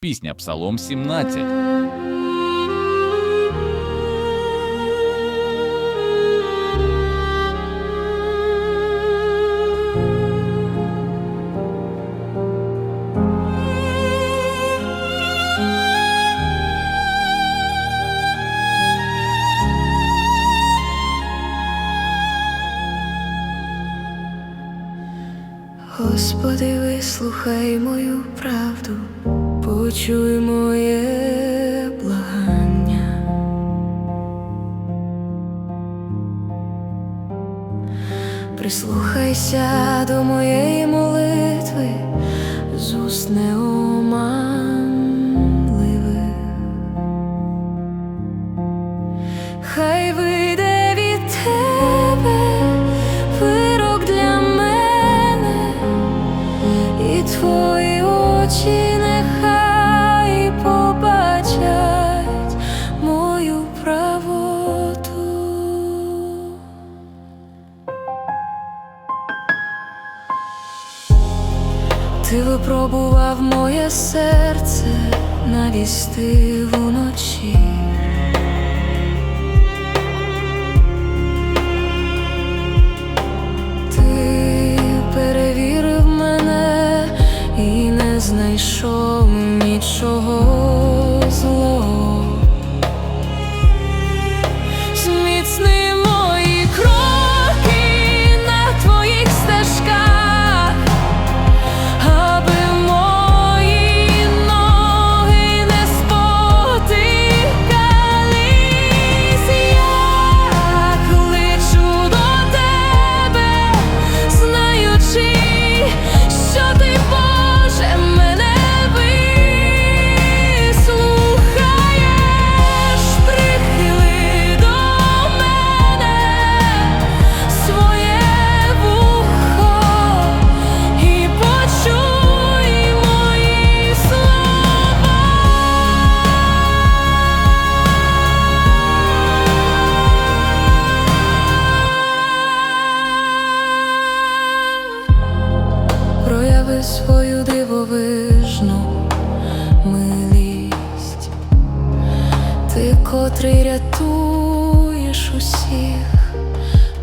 Пісня Псалом 17. Господи, вислухай мою правду, почуй моє благання. Прислухайся до моєї молитви, з уст неоманливих. Хай вийде від тебе вирок для мене, і твої очі Ти випробував моє серце навісти вночі. Ти перевірив мене і не знайшов Прояви свою дивовижну милість, ти котрий рятуєш усіх,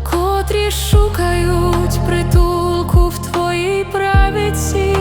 котрі шукають притулку в твоїй правиці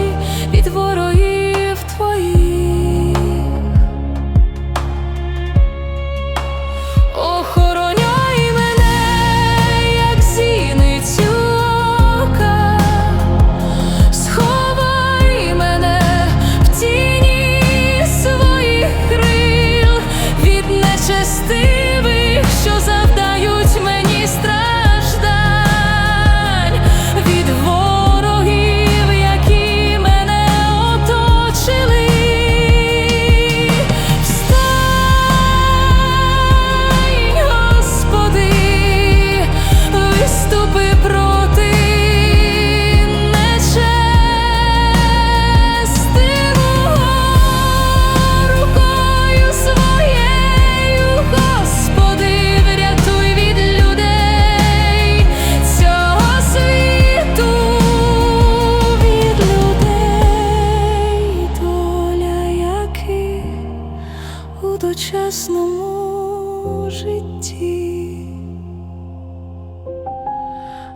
дочасному житті,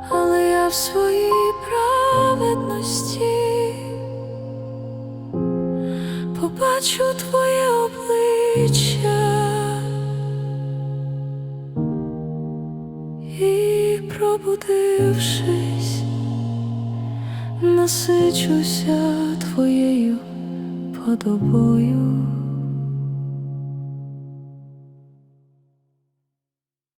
але я в своїй праведності побачу твоє обличчя і, пробудившись, насичуся твоєю подобою.